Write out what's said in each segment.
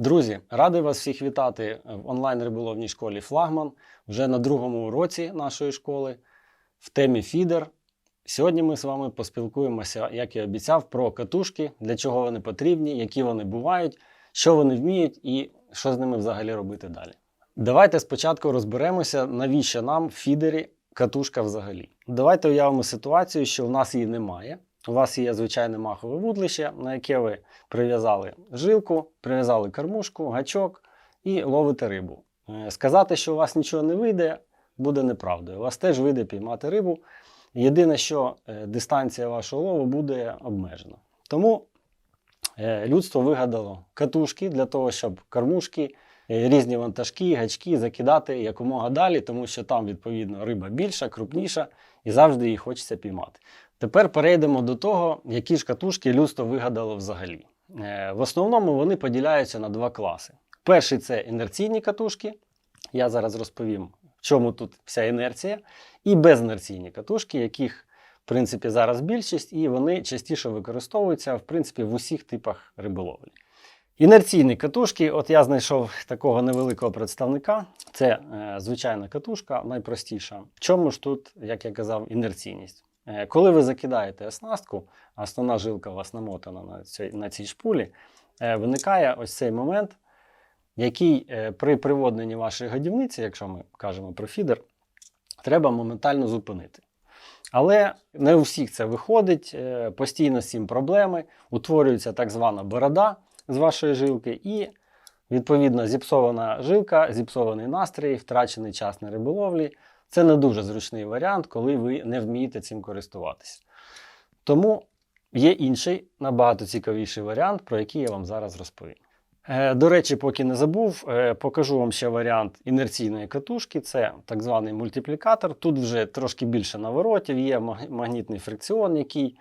Друзі, радий вас всіх вітати в онлайн риболовній школі Флагман вже на другому уроці нашої школи в темі фідер. Сьогодні ми з вами поспілкуємося, як і обіцяв, про катушки, для чого вони потрібні, які вони бувають, що вони вміють і що з ними взагалі робити далі. Давайте спочатку розберемося, навіщо нам в фідері катушка взагалі. Давайте уявимо ситуацію, що в нас її немає. У вас є звичайне махове вудлище, на яке ви прив'язали жилку, прив'язали кормушку, гачок і ловите рибу. Е, Сказати, що у вас нічого не вийде, буде неправдою. У вас теж вийде піймати рибу. Єдине, що е, дистанція вашого лову буде обмежена. Тому е, людство вигадало катушки для того, щоб кормушки, різні вантажки, гачки закидати якомога далі, тому що там, відповідно, риба більша, крупніша і завжди її хочеться піймати. Тепер перейдемо до того, які ж катушки людство вигадало взагалі. Е, В основному вони поділяються на два класи. Перший це інерційні катушки. Я зараз розповім, в чому тут вся інерція, і безінерційні катушки, яких в принципі зараз більшість, і вони частіше використовуються в принципі в усіх типах риболовлі. Інерційні катушки, от я знайшов такого невеликого представника. Це е, звичайна катушка, найпростіша. В чому ж тут, як я казав, інерційність? Е, Коли ви закидаєте оснастку, а основна жилка у вас намотана на цій, на цій шпулі, е, виникає ось цей момент, який е, при приводненні вашої годівниці, якщо ми кажемо про фідер, треба моментально зупинити. Але не у всіх це виходить, е, постійно з цим проблеми, утворюється так звана борода з вашої жилки, і, відповідно, зіпсована жилка, зіпсований настрій, втрачений час на риболовлі. Це не дуже зручний варіант, коли ви не вмієте цим користуватися. Тому є інший, набагато цікавіший варіант, про який я вам зараз розповім. Е, До речі, поки не забув, е, покажу вам ще варіант інерційної катушки. Це так званий мультиплікатор. Тут вже трошки більше наворотів, є магнітний фрикціон, який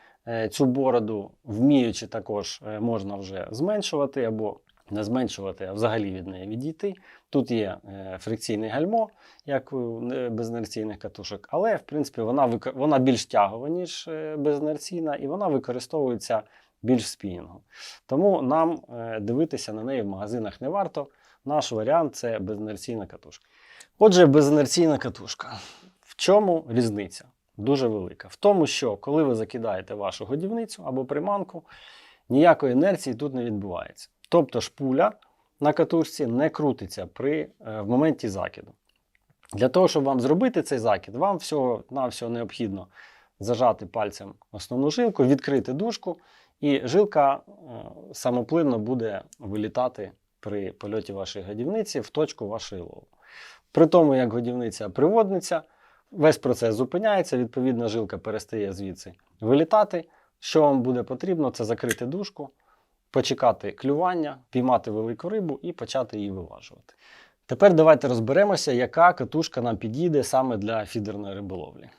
цю бороду, вміючи також, е, можна вже зменшувати або не зменшувати, а взагалі від неї відійти. Тут є е, фрикційне гальмо, як у е, безінерційних катушок, але в принципі вона, вона більш тягова, ніж е, безінерційна, і вона використовується більш в спінінгу. Тому нам е, дивитися на неї в магазинах не варто. Наш варіант це безінерційна катушка. Отже, безінерційна катушка. В чому різниця? Дуже велика. В тому, що коли ви закидаєте вашу годівницю або приманку, ніякої інерції тут не відбувається. Тобто шпуля на катушці не крутиться при, е, в моменті закиду. Для того, щоб вам зробити цей закид, вам всього навсього необхідно зажати пальцем основну жилку, відкрити дужку, і жилка е, самоплинно буде вилітати при польоті вашої годівниці в точку вашої лову. При тому, як годівниця приводниця, весь процес зупиняється, відповідно, жилка перестає звідси вилітати. Що вам буде потрібно, це закрити дужку, почекати клювання, піймати велику рибу і почати її виважувати. Тепер давайте розберемося, яка катушка нам підійде саме для фідерної риболовлі.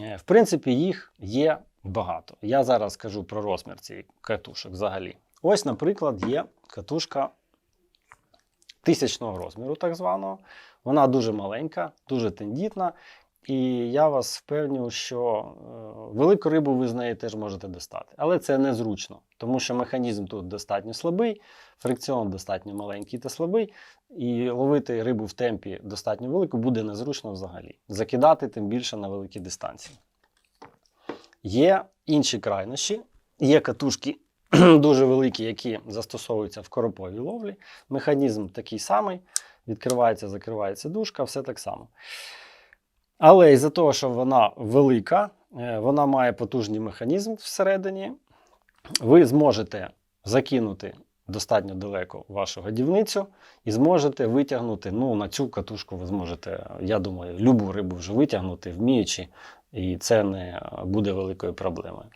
Е, В принципі, їх є багато. Я зараз скажу про розмір цієї катушок взагалі. Ось, наприклад, є катушка тисячного розміру, так званого. Вона дуже маленька, дуже тендітна. І я вас впевню, що е, велику рибу ви з неї теж можете достати. Але це незручно, тому що механізм тут достатньо слабий, фрикціон достатньо маленький та слабий, і ловити рибу в темпі достатньо велику буде незручно взагалі. Закидати тим більше на великі дистанції. Є інші крайнощі, є катушки дуже великі, які застосовуються в короповій ловлі. Механізм такий самий, відкривається, закривається дужка, все так само. Але із-за того, що вона велика, е, вона має потужний механізм всередині, ви зможете закинути достатньо далеко вашу годівницю і зможете витягнути. Ну, на цю катушку ви зможете, я думаю, любу рибу вже витягнути, вміючи, і це не буде великою проблемою.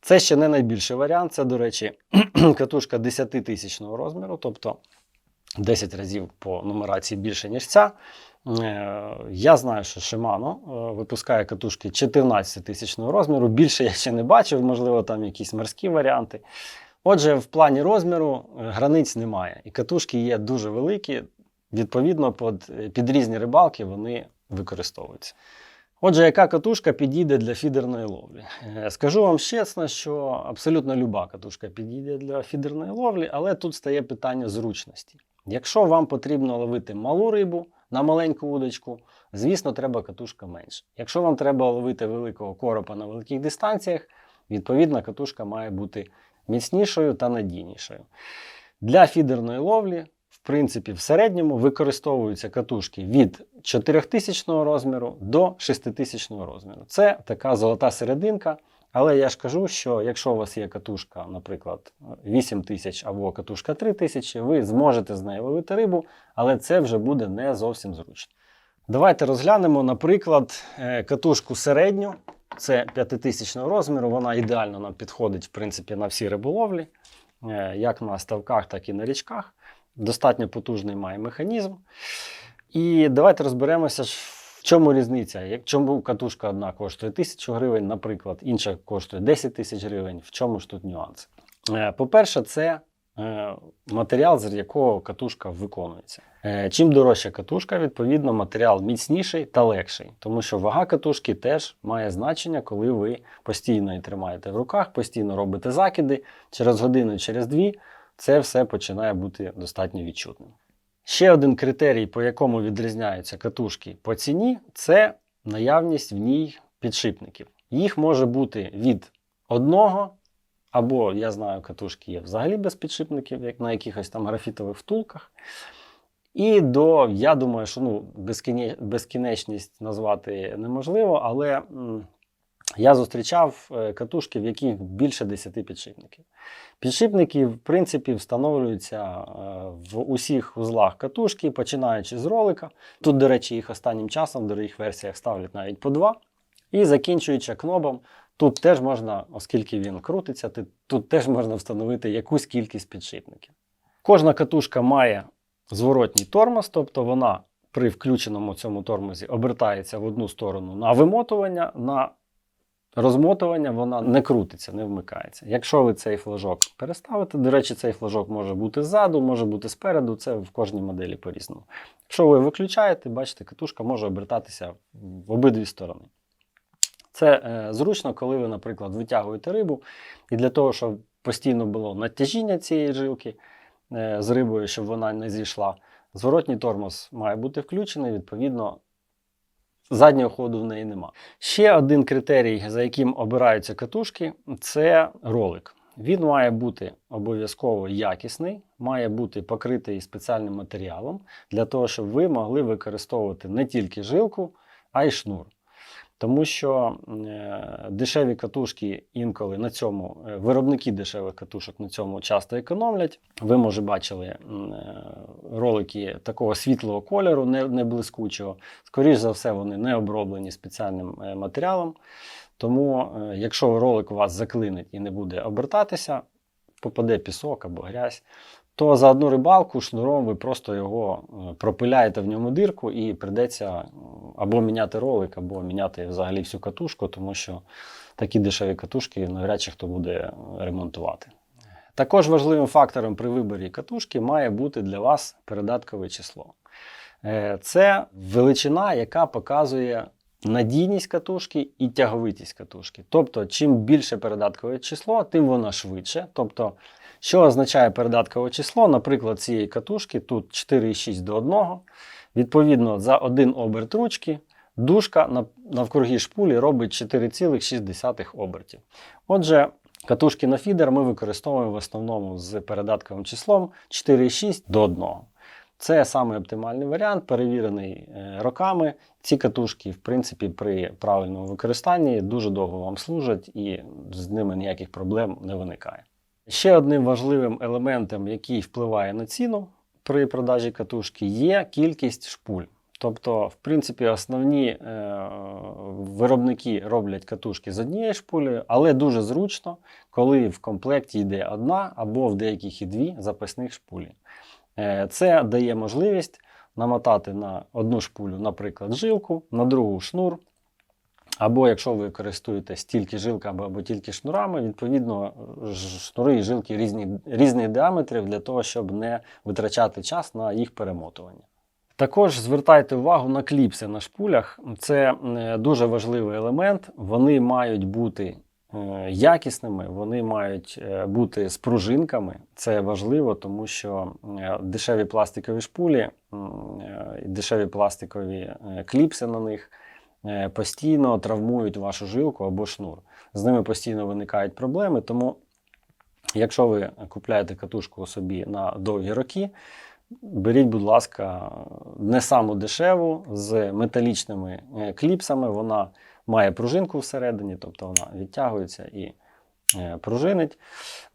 Це ще не найбільший варіант. Це, до речі, катушка 10 тисячного розміру, тобто 10 разів по нумерації більше, ніж ця. Е, Я знаю, що Shimano е, випускає катушки 14 тисячного розміру. Більше я ще не бачив, можливо, там якісь морські варіанти. Отже, в плані розміру е, границь немає. І катушки є дуже великі, відповідно, під, під різні рибалки вони використовуються. Отже, яка катушка підійде для фідерної ловлі? Е, Скажу вам чесно, що абсолютно люба катушка підійде для фідерної ловлі, але тут стає питання зручності. Якщо вам потрібно ловити малу рибу на маленьку удочку, звісно, треба катушка менше. Якщо вам треба ловити великого коропа на великих дистанціях, відповідна катушка має бути міцнішою та надійнішою. Для фідерної ловлі, принципі, в середньому використовуються катушки від 4000 розміру до 6000 розміру. Це така золота серединка. Але я ж кажу, що якщо у вас є катушка, наприклад, 8000 або катушка 3000, ви зможете з нею ловити рибу, але це вже буде не зовсім зручно. Давайте розглянемо, наприклад, е, катушку середню. Це 5000 розміру, вона ідеально нам підходить в принципі, на всі риболовлі, е, як на ставках, так і на річках. Достатньо потужний має механізм. І давайте розберемося, в чому різниця. Як чому катушка одна коштує 1000 гривень, наприклад, інша коштує 10 тисяч гривень. В чому ж тут нюанси? Е, По-перше, це е, матеріал, з якого катушка виконується. Е, Чим дорожча катушка, відповідно, матеріал міцніший та легший, тому що вага катушки теж має значення, коли ви постійно її тримаєте в руках, постійно робите закиди. Через годину, через дві це все починає бути достатньо відчутним. Ще один критерій, по якому відрізняються катушки по ціні, це наявність в ній підшипників. Їх може бути від одного, або я знаю, катушки є взагалі без підшипників, як на якихось там графітових втулках. І до, я думаю, що ну, безкінечність назвати неможливо, але я зустрічав е, катушки, в яких більше 10 підшипників. Підшипники, в принципі, встановлюються е, в усіх узлах катушки, починаючи з ролика. Тут, до речі, їх останнім часом в дорогих версіях ставлять навіть по два. І закінчуючи кнобом, тут теж можна, оскільки він крутиться, тут теж можна встановити якусь кількість підшипників. Кожна катушка має зворотній тормоз, тобто вона при включеному цьому тормозі обертається в одну сторону на вимотування, на розмотування вона не крутиться, не вмикається. Якщо ви цей флажок переставите, до речі, цей флажок може бути ззаду, може бути спереду, це в кожній моделі по-різному. Якщо ви виключаєте, бачите, катушка може обертатися в обидві сторони. Це е, зручно, коли ви, наприклад, витягуєте рибу, і для того, щоб постійно було натяжіння цієї жилки е, з рибою, щоб вона не зійшла, зворотній тормоз має бути включений, відповідно, заднього ходу в неї нема. Ще один критерій, за яким обираються катушки, це ролик. Він має бути обов'язково якісний, має бути покритий спеціальним матеріалом для того, щоб ви могли використовувати не тільки жилку, а й шнур. Тому що е, дешеві катушки інколи на цьому, е, виробники дешевих катушок на цьому часто економлять. Ви, може, бачили е, ролики такого світлого кольору, не, не блискучого. Скоріше за все, вони не оброблені спеціальним матеріалом. Тому, якщо ролик у вас заклинить і не буде обертатися, попаде пісок або грязь, то за одну рибалку шнуром ви просто його е, пропиляєте в ньому дирку і прийдеться або міняти ролик, або міняти взагалі всю катушку, тому що такі дешеві катушки навряд чи хто буде е, ремонтувати. Також важливим фактором при виборі катушки має бути для вас передаткове число. Е, Це величина, яка показує надійність катушки і тяговитість катушки. Тобто, чим більше передаткове число, тим вона швидше. Тобто, що означає передаткове число? Наприклад, цієї катушки тут 4,6 до 1. Відповідно, за один оберт ручки дужка нав- навкруги шпулі робить 4,6 обертів. Отже, катушки на фідер ми використовуємо в основному з передатковим числом 4,6 до 1. Це саме оптимальний варіант, перевірений е, роками. Ці катушки, в принципі, при правильному використанні дуже довго вам служать і з ними ніяких проблем не виникає. Ще одним важливим елементом, який впливає на ціну при продажі катушки, є кількість шпуль. Тобто, в принципі, основні е, виробники роблять катушки з однією шпулею, але дуже зручно, коли в комплекті йде одна або в деяких і дві запасних шпулі. Е, Це дає можливість намотати на одну шпулю, наприклад, жилку, на другу шнур. Або якщо ви користуєтесь тільки жилками або тільки шнурами, відповідно, шнури і жилки різні, різних діаметрів для того, щоб не витрачати час на їх перемотування. Також звертайте увагу на кліпси на шпулях. Це е, дуже важливий елемент. Вони мають бути е, якісними, вони мають е, бути з пружинками. Це важливо, тому що дешеві пластикові шпулі, дешеві пластикові кліпси на них постійно травмують вашу жилку або шнур. З ними постійно виникають проблеми. Тому, якщо ви купляєте катушку собі на довгі роки, беріть, будь ласка, не саму дешеву з металічними е, кліпсами. Вона має пружинку всередині, тобто вона відтягується і е, пружинить.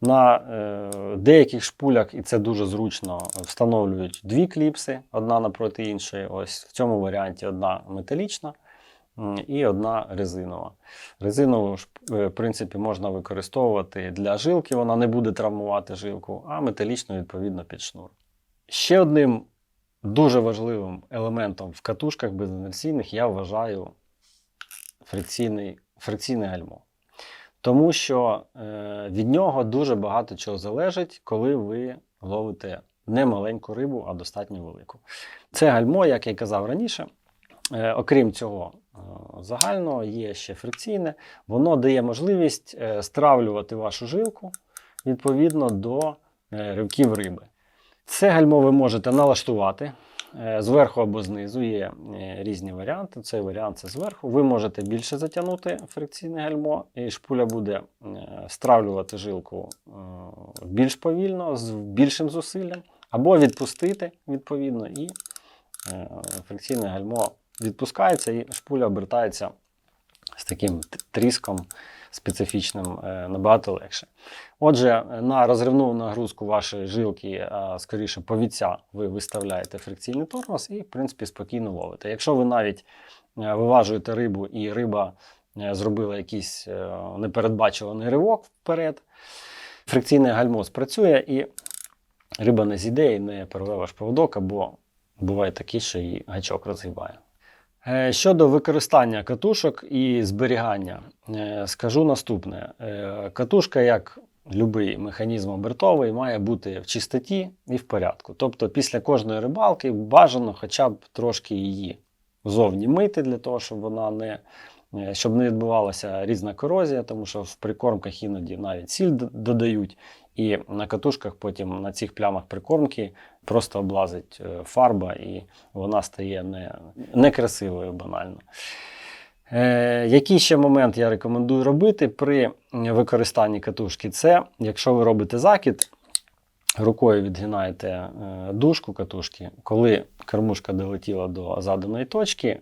На е, деяких шпулях, і це дуже зручно, встановлюють дві кліпси, одна напроти іншої. Ось в цьому варіанті одна металічна і одна резинова. Резинову, е, в принципі, можна використовувати для жилки, вона не буде травмувати жилку, а металічну, відповідно, під шнур. Ще одним дуже важливим елементом в катушках безінерційних я вважаю фрикційний, фрикційне гальмо. Тому що е, від нього дуже багато чого залежить, коли ви ловите не маленьку рибу, а достатньо велику. Це гальмо, як я казав раніше. Е, окрім цього е, загального, є ще фрикційне. Воно дає можливість е, стравлювати вашу жилку відповідно до ривків риби. Це гальмо ви можете налаштувати зверху або знизу. Є різні варіанти. Цей варіант це зверху. Ви можете більше затягнути фрикційне гальмо, і шпуля буде стравлювати жилку більш повільно, з більшим зусиллям, або відпустити відповідно, і фрикційне гальмо відпускається, і шпуля обертається з таким тріском специфічним е, набагато легше. Отже, на розривну нагрузку вашої жилки, а скоріше повіця, ви виставляєте фрикційний тормоз і, в принципі, спокійно ловите. Якщо ви навіть е, виважуєте рибу і риба е, зробила якийсь е, непередбачуваний ривок вперед, фрикційне гальмо спрацює і риба не зійде і не порве ваш поводок, або буває такі, що і гачок розгибає. Е, Щодо використання катушок і зберігання, е, скажу наступне: Е, катушка, як будь-який механізм обертовий, має бути в чистоті і в порядку. Тобто, після кожної рибалки бажано хоча б трошки її зовні мити, для того, щоб вона не щоб не відбувалася різна корозія, тому що в прикормках іноді навіть сіль додають, і на катушках потім на цих плямах прикормки просто облазить е, фарба, і вона стає не, некрасивою банально. Е, який ще момент я рекомендую робити при використанні катушки? Це якщо ви робите закид, рукою відгинаєте е, дужку катушки, коли кормушка долетіла до заданої точки,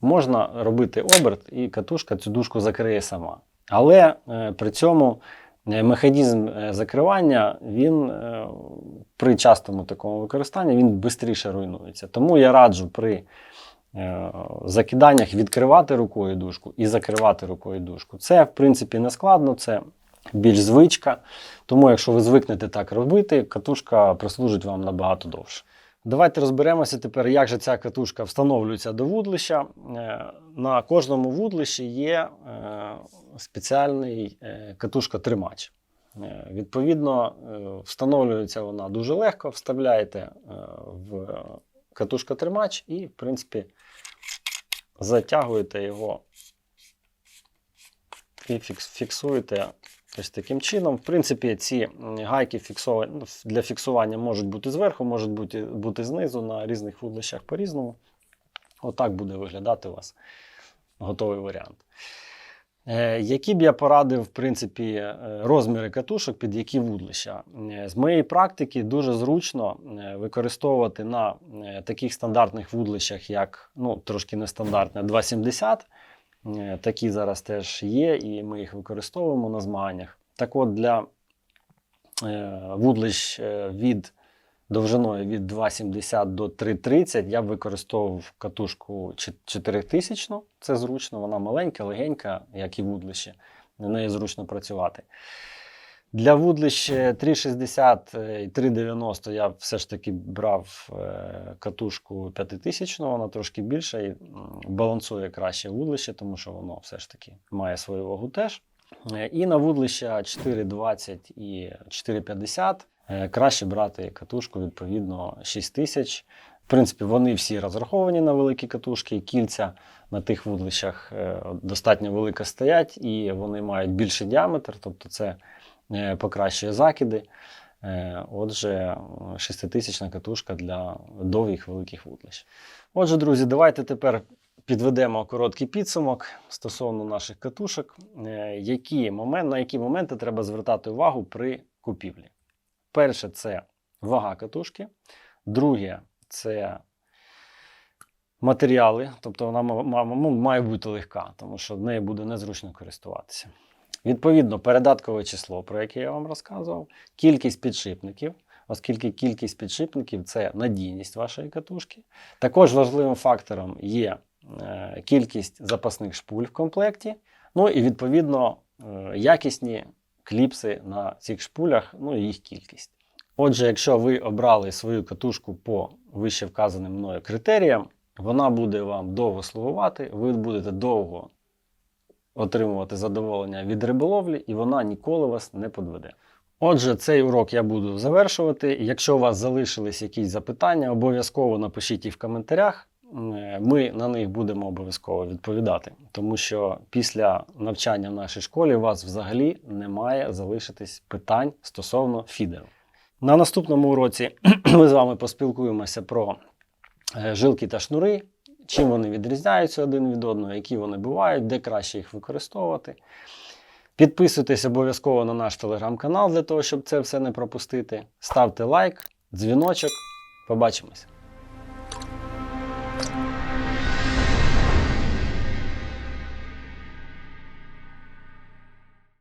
можна робити оберт, і катушка цю дужку закриє сама. Але е, при цьому механізм е, закривання він е, при частому такому використанні він швидше руйнується. Тому я раджу при е, закиданнях відкривати рукою дужку і закривати рукою дужку. Це, в принципі, не складно, це більш звичка. Тому, якщо ви звикнете так робити, катушка прослужить вам набагато довше. Давайте розберемося тепер, як же ця катушка встановлюється до вудлища. Е, На кожному вудлищі є е, спеціальний е, катушка-тримач. Відповідно, встановлюється вона дуже легко, вставляєте в катушка-тримач і, в принципі, затягуєте його і фіксуєте ось таким чином. В принципі, ці гайки ну, для фіксування можуть бути зверху, можуть бути, бути знизу на різних вудлищах по-різному. Отак буде виглядати у вас готовий варіант. Е, Які б я порадив, в принципі, е, розміри катушок, під які вудлища? Е, З моєї практики дуже зручно використовувати на таких стандартних вудлищах, як ну, трошки нестандартне 2,70. Е, Такі зараз теж є, і ми їх використовуємо на змаганнях. Так от, для е, вудлищ е, від довжиною від 2,70 до 3,30 я б використовував катушку 4000. Це зручно, вона маленька, легенька, як і вудлище. На неї зручно працювати. Для вудлищ е, 3,60 і 3,90 я все ж таки брав е, катушку 5000, вона трошки більша і балансує краще вудлище, тому що воно все ж таки має свою вагу теж. Е, І на вудлища 4,20 і 4,50 е, краще брати катушку відповідно 6000. принципі, вони всі розраховані на великі катушки, кільця на тих вудлищах е, достатньо велико стоять, і вони мають більший діаметр, тобто це е, покращує закиди. Е, Отже, шеститисячна катушка для довгих великих вудлищ. Отже, друзі, давайте тепер підведемо короткий підсумок стосовно наших катушок. Е, Які момент, на які моменти треба звертати увагу при купівлі? Перше, це вага катушки. Друге, це матеріали, тобто вона ма- має бути легка, тому що нею буде незручно користуватися. Відповідно, передаткове число, про яке я вам розказував, кількість підшипників, оскільки кількість підшипників це надійність вашої катушки. Також важливим фактором є е, кількість запасних шпуль в комплекті, ну і відповідно е, якісні кліпси на цих шпулях, ну і їх кількість. Отже, якщо ви обрали свою катушку по вище вказаним мною критеріям, вона буде вам довго слугувати, ви будете довго отримувати задоволення від риболовлі, і вона ніколи вас не подведе. Отже, цей урок я буду завершувати. Якщо у вас залишились якісь запитання, обов'язково напишіть їх в коментарях. Ми на них будемо обов'язково відповідати, тому що після навчання в нашій школі у вас взагалі не має залишитись питань стосовно фідеру. На наступному уроці ми з вами поспілкуємося про е, жилки та шнури, чим вони відрізняються один від одного, які вони бувають, де краще їх використовувати. Підписуйтесь обов'язково на наш телеграм-канал для того, щоб це все не пропустити. Ставте лайк, дзвіночок. Побачимось!